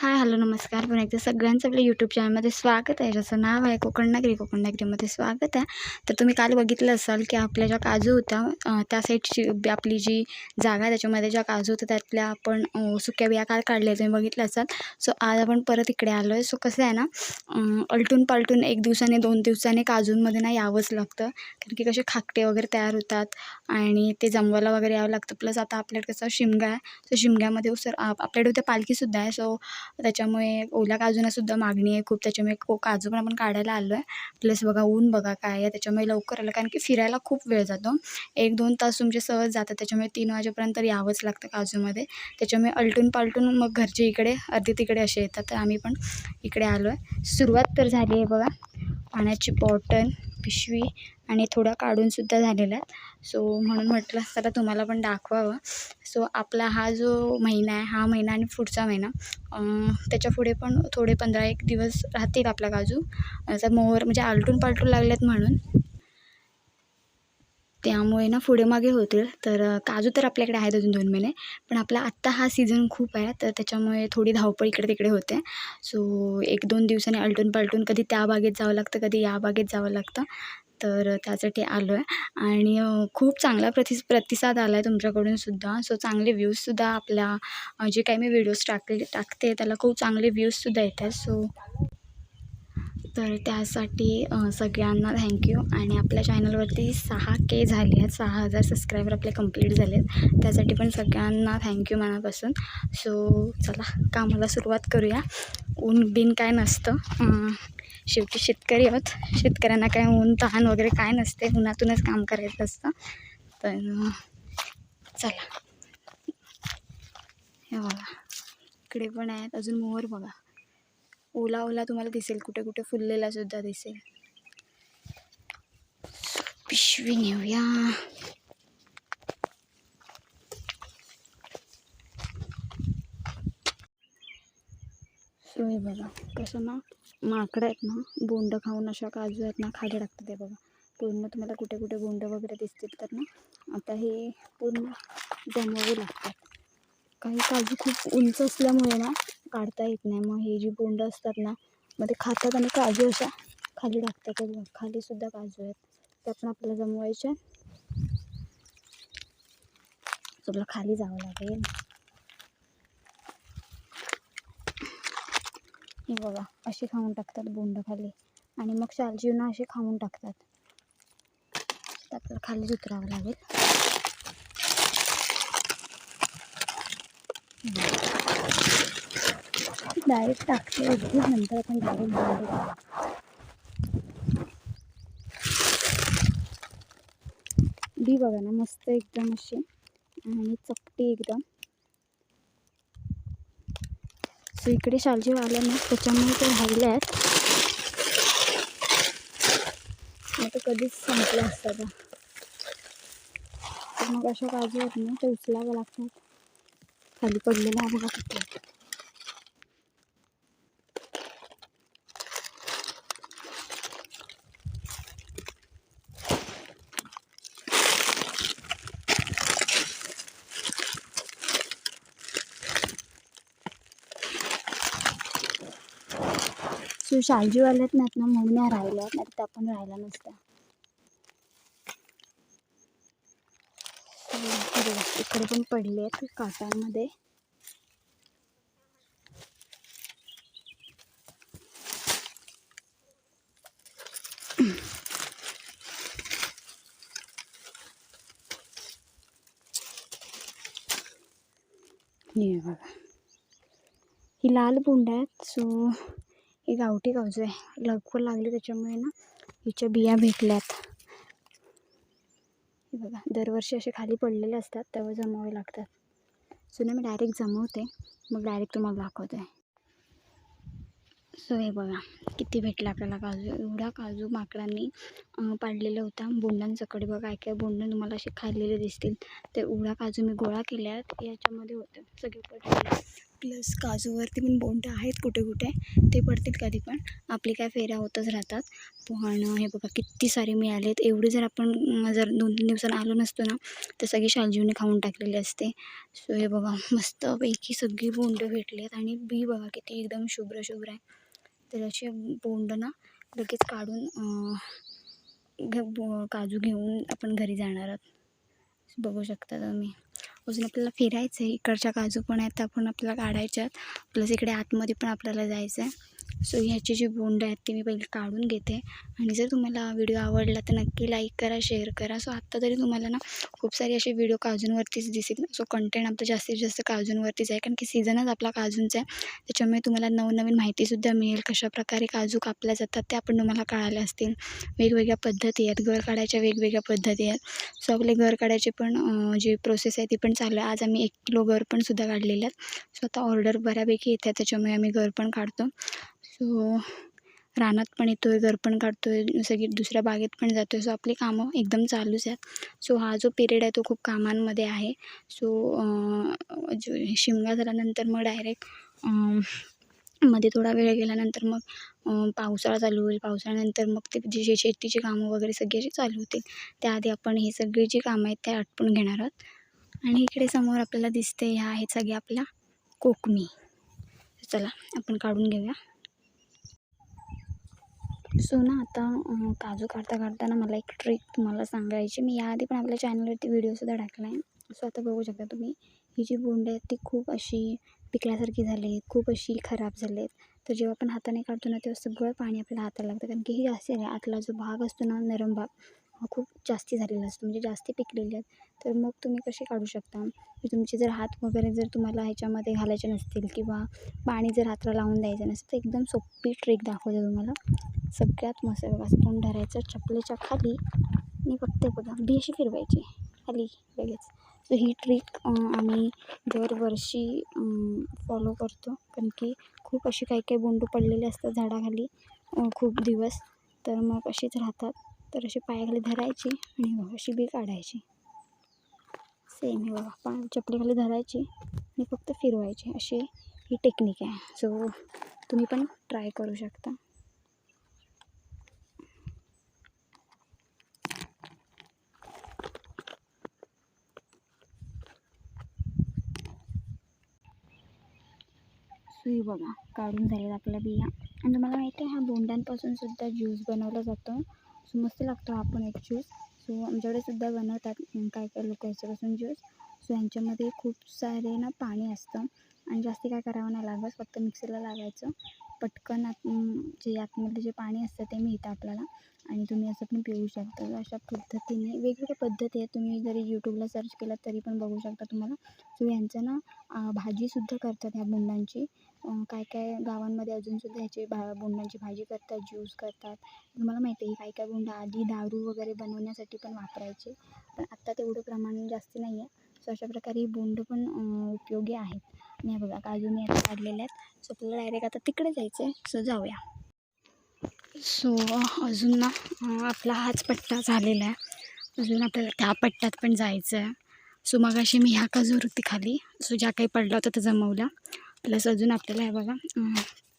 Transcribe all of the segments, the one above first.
Hi hello नमस्कार. पुन्हा एकदा सगळ्यांचं आपल्या यूट्यूब चॅनलमध्ये स्वागत आहे. ज्याचं नाव आहे कोकण नागरी. कोकण नागरीमध्ये स्वागत आहे. तर तुम्ही काल बघितलं असाल की आपल्या ज्या काजू होत्या त्या साईडची बी- आपली जी जागा आहे त्याच्यामध्ये ज्या काजू होत्या त्यातल्या आपण सुक्या बिया काल काढल्या तुम्ही बघितलं असाल. सो आज आपण परत इकडे आलो आहे सो कसं आहे ना अलटून पालटून एक दिवसाने दोन दिवसाने काजूंमध्ये ना यावंच लागतं. कारण की कसे खाकटे वगैरे तयार होतात आणि ते जमवायला वगैरे यावं लागतं. प्लस आता आपल्याकडे कसं शिमगा आहे. सो शिमग्यामध्ये सर आपल्याकडे उद्या पालखीसुद्धा आहे. सो त्याच्यामुळे ओल्या काजूनासुद्धा मागणी आहे खूप. त्याच्यामुळे को काजू पण आपण काढायला आलो आहे प्लस बघा ऊन बघा काय आहे. त्याच्यामुळे लवकर आलं. कारण की फिरायला खूप वेळ जातो. एक दोन तास तुमचे सहज जातात. त्याच्यामुळे तीन वाजेपर्यंत यावंच लागतं काजूमध्ये. त्याच्यामुळे अलटून पालटून मग घरचे इकडे अर्धे तिकडे असे येतात. तर आम्ही पण इकडे आलो आहे सुरुवात तर झाली आहे बघा. पाण्याची बॉटल पिशवी आणि थोडा काढूनसुद्धा झालेला सो म्हणून म्हटलं चला तुम्हाला पण दाखवावं. सो आपला हा जो महिना आहे हा महिना आणि पुढचा महिना त्याच्यापुढे त्याच्या पुढे पण थोडे पंधरा एक दिवस राहतील आपला काजू जर मोहर म्हणजे आलटून पालटून लागलेत म्हणून. त्यामुळे ना पुढे मागे होतील. तर काजू तर आपल्याकडे आहेत अजून दोन महिने पण आपला आत्ता हा सीझन खूप आहे तर त्याच्यामुळे थोडी धावपळ इकडे तिकडे होते. सो एक दोन दिवसांनी आलटून पालटून कधी त्या बागेत जावं लागतं कधी या बागेत जावं लागतं. तर त्यासाठी आलो आहे आणि खूप चांगला प्रति प्रतिसाद आला आहे तुमच्याकडूनसुद्धा सो चांगले व्ह्यूजसुद्धा आपल्या जे काही मी व्हिडिओज टाकले टाकते त्याला खूप चांगले व्ह्यूजसुद्धा येत आहेत सो तर त्यासाठी सगळ्यांना थँक्यू आणि आपल्या चॅनलवरती सहा के झाले आहेत. सहा हजार सबस्क्रायबर आपले कंप्लीट झाले आहेत त्यासाठी पण सगळ्यांना थँक्यू मनापासून. सो चला कामाला सुरुवात करूया. ऊन बिन काय नसतं. शेवटी शेतकरी आहोत. शेतकऱ्यांना काय ऊन तहान वगैरे काय नसते. उन्हातूनच काम करायचं असतं. तर चला. हे बघा. इकडे पण आहेत. अजून मोहर बघा. ओला ओला तुम्हाला दिसेल. कुठे कुठे फुललेला सुद्धा दिसेल. पिशवी नेऊया. बघा. कसं ना? माकडं आहेत ना बोंड खाऊन अशा काजू आहेत ना खाली टाकतात ते बघा. पूर्ण तुम्हाला कुठे कुठे बोंड वगैरे दिसतील तर ना आता हे पूर्ण जमवावे लागतात. काही काजू खूप उंच असल्यामुळे ना काढता येत नाही. मग हे जी बोंड असतात ना मग ते खातात आणि काजू अशा खाली टाकतात बघा. खाली सुद्धा काजू आहेत. त्या पण आपल्याला जमवायच्या तुला खाली जावं लागेल. हे बघा अशी खाऊन टाकतात बोंड खाली आणि मग शालजीवना असे खाऊन टाकतात. तर आपल्याला खालीच उतरावं लागेल. डायरेक्ट टाकते अगदी नंतर आपण डायरेक्ट बोंड बी बघा ना मस्त एकदम अशी आणि चपटी एकदम सो इकडे शालजीव आला ना त्याच्यामुळे ते राहिले आहेत. नाही कधीच संपलं असतं तर मग अशा काजू आहेत ना ते उचलावं लागतात. खाली पडलेल्या बघा सो शालजीव आल्यात नाहीत ना म्हणून या राहिल्या नाही त्या पण राहिल्या नसत्या. इकडे पण पडले आहेत काटांमध्ये. हे बघा. ही लाल बोंड आहेत सो ही गावठी काजू आहे. लवकर लागली त्याच्यामुळे ना हिच्या बिया भेटल्यात. हे बघा दरवर्षी असे खाली पडलेले असतात तेव्हा जमावे लागतात. सो ना मी डायरेक्ट जमवते. मग डायरेक्ट तुम्हाला दाखवते. सो हे बघा किती भेटलं आपल्याला काजू. एवढा काजू माकडांनी पाडलेला होता बोंडांसकडे बघा काय काय बोंड तुम्हाला असे खाल्लेले दिसतील. ते एवढा काजू मी गोळा केल्यात. याच्यामध्ये होतं सगळे प्लस काजूवरती पण बोंड आहेत कुठे कुठे ते पडतील कधी पण. आपली काय फेऱ्या होतच राहतात. पण हे बघा किती सारे मिळालेत. एवढे जर आपण जर दोन तीन दिवसांना आलो नसतो ना तर सगळी शालजीवने खाऊन टाकलेली असते. सो हे बघा मस्तपैकी सगळी बोंड भेटली आहेत आणि बी बघा किती एकदम शुभ्र शुभ्र आहे. तर असे बोंड ना लगेच काढून काजू घेऊन आपण घरी जाणार आहोत. बघू शकता तुम्ही. अजून आपल्याला फिरायचं आहे इकडच्या काजू पण आहेत त्या पण आपल्याला काढायच्या आहेत प्लस इकडे आतमध्ये पण आपल्याला जायचं आहे सो ह्याची जी बोंड आहेत ती मी पहिले काढून घेते. आणि जर तुम्हाला व्हिडिओ आवडला तर नक्की लाईक करा शेअर करा. सो आत्ता तरी तुम्हाला ना खूप सारे असे व्हिडिओ काजूंवरतीच दिसेल सो कंटेंट आपलं जास्तीत जास्त काजूंवरतीच आहे. कारण की सीझनच आपला काजूंचा आहे. त्याच्यामुळे तुम्हाला नवनवीन माहितीसुद्धा मिळेल कशाप्रकारे काजू कापल्या जातात ते आपण तुम्हाला कळाल्या असतील. वेगवेगळ्या पद्धती आहेत. घर काढायच्या वेगवेगळ्या पद्धती आहेत. सो आपले घर काढायचे पण जी प्रोसेस आहे ती पण चालू आहे. आज आम्ही एक किलो घर पण सुद्धा काढलेले आहेत सो आता ऑर्डर बऱ्यापैकी येत आहे. त्याच्यामुळे आम्ही घर पण काढतो. सो रानात पण येतो आहे घर पण काढतो आहे सगळी दुसऱ्या बागेत पण जातो आहे सो आपली कामं एकदम चालूच आहेत. सो हा जो पिरियड आहे तो खूप कामांमध्ये आहे. सो जो शिमगा झाल्यानंतर मग डायरेक्टमध्ये थोडा वेळ गेल्यानंतर मग पावसाळा चालू होईल. पावसाळ्यानंतर मग ते जे शेतीची कामं वगैरे सगळे जे चालू होतील. त्याआधी आपण ही सगळी जी कामं आहेत ते आटपून घेणार आहोत. आणि इकडे समोर आपल्याला दिसते ह्या आहेत सगळ्या आपल्या कोकमी चला आपण काढून घेऊया. सो ना आता काजू काढता काढताना मला एक ट्रिक तुम्हाला सांगायची. मी याआधी पण आपल्या चॅनलवरती व्हिडिओसुद्धा टाकला आहे सो आता बघू शकता तुम्ही ही जी बोंडे आहेत ती खूप अशी पिकल्यासारखी झाली आहेत खूप अशी खराब झाली आहेत तर जेव्हा आपण हाताने काढतो ना तेव्हा सगळं पाणी आपल्याला हाताला लागतं. कारण की ही जास्त आतला जो भाग असतो ना नरम भाग हा खूप जास्त झालेला असतो म्हणजे जास्त पिकलेले आहेत. तर मग तुम्ही कसे काढू शकता? की तुमचे जर हात वगैरे जर तुम्हाला ह्याच्यामध्ये घालायचे नसतील किंवा पाणी जर हाताला लावून द्यायचं नसेल तर एकदम सोपी ट्रिक दाखवते तुम्हाला. सगळ्यात मस्त बघा असं धरायचं चपलेच्या खाली. आणि फक्त बघा बी अशी फिरवायची. खाली लगेच. सो ही ट्रिक आम्ही दरवर्षी फॉलो करतो. कारण की खूप अशी काही काही बोंडू पडलेले असतात झाडाखाली खूप दिवस. तर मग अशीच राहतात. तर अशी पायाखाली धरायची आणि अशी बी काढायची. सेम हे बघा पाय चपलीखाली धरायची आणि फक्त फिरवायची. अशी ही टेक्निक आहे. सो तुम्ही पण ट्राय करू शकता. सुई बघा काढून झालेत आपल्या बिया. आणि तुम्हाला माहिती आहे ह्या बोंड्यांपासून सुद्धा ज्यूस बनवला जातो. सो मस्त लागतो हा पण एक ज्यूस सो आमच्याकडे सुद्धा बनवतात काय काय लोक ह्याच्यापासून ज्यूस सो ह्यांच्यामध्ये खूप सारे ना पाणी असतं. आणि जास्ती काय करावं नाही लागत फक्त मिक्सरला लागायचं. पटकन आत जे आतमधले जे पाणी असतं ते मिळतं आपल्याला. आणि तुम्ही असं पण पिऊ शकता. अशा पद्धतीने वेगवेगळ्या पद्धती आहेत. तुम्ही जरी यूट्यूबला सर्च केलं तरी पण बघू शकता तुम्हाला. सो यांचं ना भाजीसुद्धा करतात ह्या बोंडांची काय काय गावांमध्ये अजूनसुद्धा ह्याची भा बोंडांची भाजी करतात ज्यूस करतात. तुम्हाला माहिती आहे काय काय बोंड आधी दारू वगैरे बनवण्यासाठी पण वापरायचे. पण आत्ता तेवढं प्रमाण जास्त नाही आहे सो अशा प्रकारे ही बोंड पण उपयोगी आहेत. आणि हे बघा काजू मी आता काढलेले आहेत. सो आपल्याला डायरेक्ट आता तिकडे जायचं आहे सो जाऊया. सो अजून ना आपला हाच पट्टा झालेला आहे. अजून आपल्याला त्या पट्ट्यात पण जायचं आहे सो मग अशी मी ह्या काजूवरती खाली. सो ज्या काही पडला होता त्या जमवल्या. प्लस अजून आपल्याला हे बघा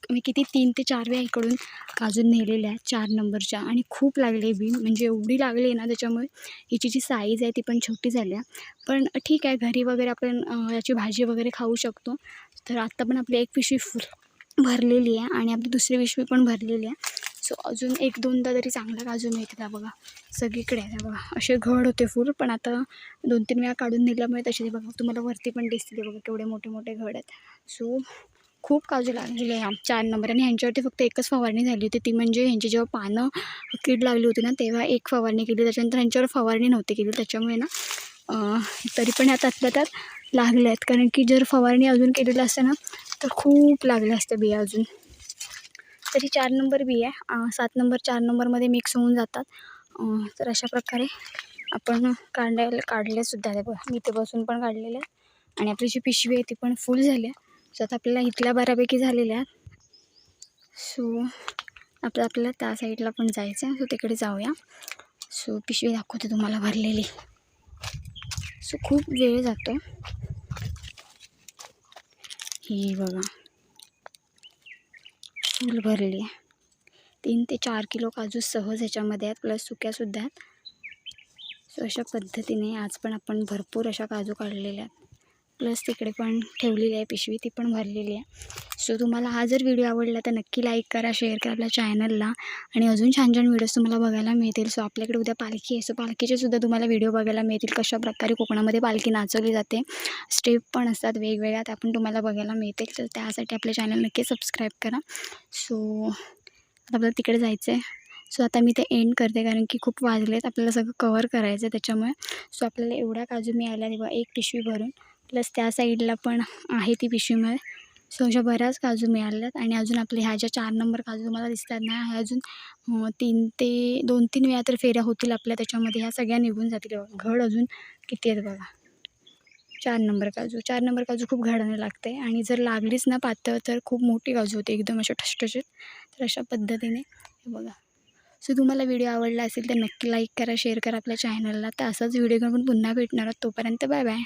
मी किती तीन ते चार वेळा इकडून काजून नेलेल्या आहेत चार नंबरच्या आणि खूप लागले बी म्हणजे एवढी लागली ना त्याच्यामुळे हिची जी साईज आहे ती पण छोटी झाली आहे पण ठीक आहे घरी वगैरे आपण याची भाजी वगैरे खाऊ शकतो. तर आत्ता पण आपली एक पिशवी फुल भरलेली आहे आणि आपली दुसरी पिशवी पण भरलेली आहे. सो अजून एक दोनदा तरी चांगला काजू मिळते हा बघा. सगळीकडे आहे बघा. असे घड होते फुल पण आता दोन तीन वेळा काढून दिल्यामुळे तसे ते बघा. तुम्हाला वरती पण दिसतील बघा केवढे मोठे मोठे घड आहेत. सो खूप काजू लागलेले आहे चार नंबर आणि ह्यांच्यावरती फक्त एकच फवारणी झाली होती. ती म्हणजे ह्यांची जेव्हा पानं कीड लागली होती ना तेव्हा एक फवारणी केली. त्याच्यानंतर ह्यांच्यावर फवारणी नव्हती केली. त्याच्यामुळे ना तरी पण ह्या त्यातल्या त्यात लागल्या आहेत. कारण की जर फवारणी अजून केलेलं असतं ना तर खूप लागल्या असत्या बिया अजून. तरी चार नंबर बी आहे. सात नंबर चार नंबरमध्ये मिक्स होऊन जातात. तर अशा प्रकारे आपण काढायला काढलेसुद्धा आहे बघा मी इथे बसून पण काढलेले आहे आणि आपली जी पिशवी आहे ती पण फुल झाली आहे सो आता आपल्याला इथल्या बऱ्यापैकी झालेल्या आहेत. सो आपलं आपल्याला त्या साईडला पण जायचं आहे. सो तिकडे जाऊया. सो पिशवी दाखवते तुम्हाला भरलेली. सो खूप वेळ जातो ही बघा. फुल भरली आहे. तीन ते चार किलो काजू सहज ह्याच्यामध्ये आहेत प्लस सुक्यासुद्धा आहेत. सो अशा पद्धतीने आज पण आपण भरपूर अशा काजू काढलेल्या आहेत. प्लस तिकडे पण ठेवलेली आहे पिशवी ती पण भरलेली आहे. सो तुम्हाला हा जर व्हिडिओ आवडला तर नक्की लाईक करा शेअर करा आपल्या चॅनलला आणि अजून छान छान व्हिडिओज तुम्हाला बघायला मिळतील. सो आपल्याकडे उद्या पालखी आहे. सो पालखीचे सुद्धा तुम्हाला व्हिडिओ बघायला मिळतील. कशा प्रकारे कोकणामध्ये पालखी नाचवली जाते. स्टेप पण असतात वेगवेगळ्या त्या पण तुम्हाला बघायला मिळतील. तर त्यासाठी आपल्या चॅनल नक्की सबस्क्राईब करा. सो आता आपल्याला तिकडे जायचं आहे सो आता मी ते एंड करते कारण की खूप वाजलेत. आपल्याला सगळं कवर करायचं आहे त्याच्यामुळे. सो आपल्याला एवढ्या काजू मिळाल्या तेव्हा एक पिशवी भरून. प्लस त्या साईडला पण आहे ती पिशवीमुळे सो अशा बऱ्याच काजू मिळाल्यात आणि अजून आपले ह्या ज्या चार नंबर काजू तुम्हाला दिसतात ना ह्या अजून तीन ते दोन तीन वेळा तर फेऱ्या होतील आपल्या त्याच्यामध्ये. ह्या सगळ्या निघून जातील बघा. घड अजून किती आहेत बघा. चार नंबर काजू. चार नंबर काजू खूप घडाने लागते आणि जर लागलीच ना पातळ तर खूप मोठी काजू होते. एकदम अशा ठसठशीत. तर अशा पद्धतीने हे बघा. सो तुम्हाला व्हिडिओ आवडला असेल तर नक्की लाईक करा शेअर करा आपल्या चॅनलला. तर असाच व्हिडिओ घेऊन पुन्हा भेटणार आहोत. तोपर्यंत बाय बाय.